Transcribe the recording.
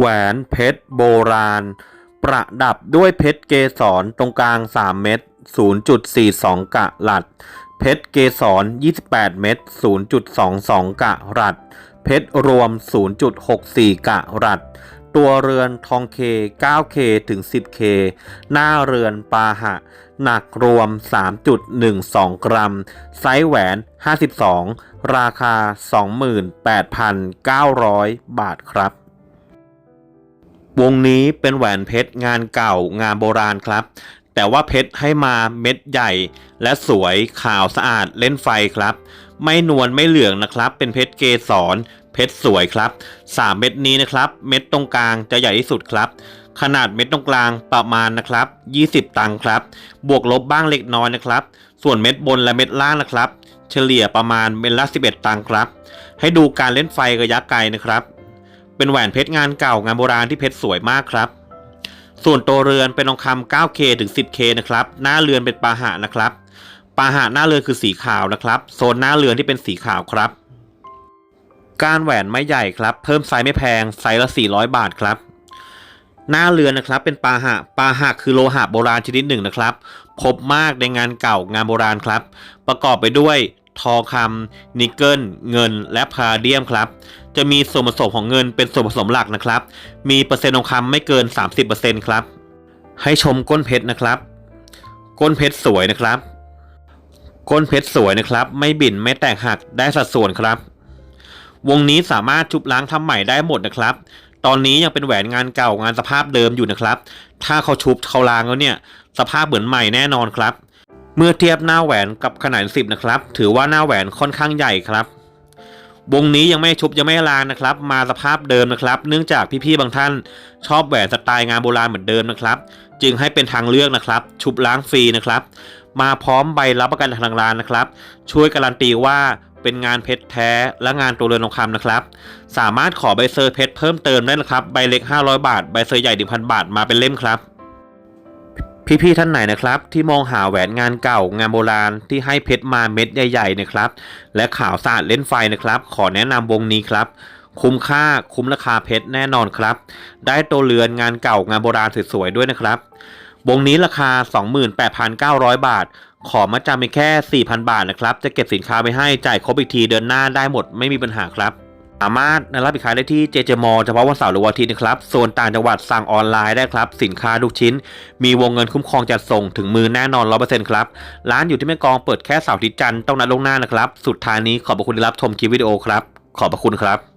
แหวนเพชรโบราณ ประดับด้วยเพชรเกสรตรงกลาง 3 เม็ด0.42 กะลัด เพชรเกสร 28 เม็ด0.22 กะรัตเพชรรวม 0.64 กะรัตตัวเรือนทองเค 9K ถึง 10K หน้าเรือนปาหะ หนักรวม 3.12 กรัม ไซส์แหวน 52 ราคา 28,900 บาทครับ วงนี้เป็นแหวนเพชรงานเก่างานโบราณครับ แต่ว่าเพชรให้มาเม็ดใหญ่ และสวยขาวสะอาดเล่นไฟครับ ไม่นวลไม่เหลืองนะครับ เป็นเพชรเกสรเพชรสวยครับ 3 เม็ดนี้นะครับ เม็ดตรงกลางจะใหญ่ที่สุดครับ ขนาดเม็ดตรงกลางประมาณนะครับ 20 ตังค์ครับ บวกลบบ้างเล็กน้อยนะครับ ส่วนเม็ดบนและเม็ดล่างนะครับ เฉลี่ยประมาณเม็ดละ 11 ตังค์ครับ ให้ดูการเล่นไฟระยะไกลนะครับ เป็นแหวนเพชรงานเก่างานโบราณที่เพชรสวยมากครับ ส่วนตัวเรือนเป็นทองคำ 9K ถึง 10K นะครับ หน้าเรือนเป็นปาหะนะครับ ปาหะหน้าเรือนคือสีขาวนะครับ โซนหน้าเรือนที่เป็นสีขาวครับ การแหวนไม่ใหญ่ครับ เพิ่มไซส์ไม่แพง ไซส์ละ 400 บาทครับ หน้าเรือนนะครับเป็นปาหะ ปาหะคือโลหะโบราณชนิดหนึ่งนะครับ พบมากในงานเก่างานโบราณครับ ประกอบไปด้วยทองคำนิกเกิล เงิน และพาเดียมครับ จะมีส่วนผสมของเงินเป็นส่วนผสมหลักนะครับ มีเปอร์เซ็นต์ทองคำไม่เกิน 30%ครับ ให้ชมก้นเพชรนะครับ ก้นเพชรสวยนะครับ ก้นเพชรสวยนะครับ ไม่บิ่นไม่แตกหักได้สัดส่วนครับ วงนี้สามารถชุบล้างทำใหม่ได้หมดนะครับ ตอนนี้ยังเป็นแหวนงานเก่างานสภาพเดิมอยู่นะครับ ถ้าเขาชุบเขาล้างแล้วเนี่ย สภาพเหมือนใหม่แน่นอนครับ เมื่อเทียบหน้าแหวนกับขนาด 10 นะครับ ถือว่าหน้าแหวนค่อนข้างใหญ่ครับ วงนี้ยังไม่ชุบยังไม่ล้างนะครับ มาสภาพเดิมนะครับ เนื่องจากพี่ๆบางท่านชอบแหวนสไตล์งานโบราณเหมือนเดิมนะครับ จึงให้เป็นทางเลือกนะครับ ชุบล้างฟรีนะครับ มาพร้อมใบรับประกันทางร้านนะครับ ช่วยการันตีว่าเป็นงานเพชรแท้และงานตัวเรือนทองคำนะครับ สามารถขอใบเซอร์เพชรเพิ่มเติมได้นะครับ ใบเล็ก 500 บาท ใบเซอร์ใหญ่ 1,000 บาท มาเป็นเล่มครับ พี่ๆท่านไหนนะครับ ที่มองหาแหวนงานเก่างานโบราณที่ให้เพชรมาเม็ดใหญ่ๆนะครับ และขาวสะอาดเล่นไฟนะครับ ขอแนะนำวงนี้ครับ คุ้มค่าคุ้มราคาเพชรแน่นอนครับ ได้ตัวเรือนงานเก่างานโบราณสวยๆด้วยนะครับ วงนี้ราคา 28,900 บาท ขอมาจำไปแค่ 4,000 บาทนะครับ จะเก็บสินค้าไปให้จ่ายครบอีกทีเดือนหน้าได้หมดไม่มีปัญหาครับ สามารถรับสินค้าได้ที่เจเจมอเฉพาะวันเสาร์หรือวันอาทิตย์นะครับโซนต่างจังหวัดสั่งออนไลน์ได้ครับ สินค้าทุกชิ้น มีวงเงินคุ้มครองจัดส่งถึงมือแน่นอน100%ครับ ร้านอยู่ที่แม่กองเปิดแค่เสาร์อาทิตย์จันทร์ต้องนัดล่วงหน้านะครับ สุดท้ายนี้ขอบพระคุณที่รับชมคลิปวิดีโอครับ ขอบพระคุณครับ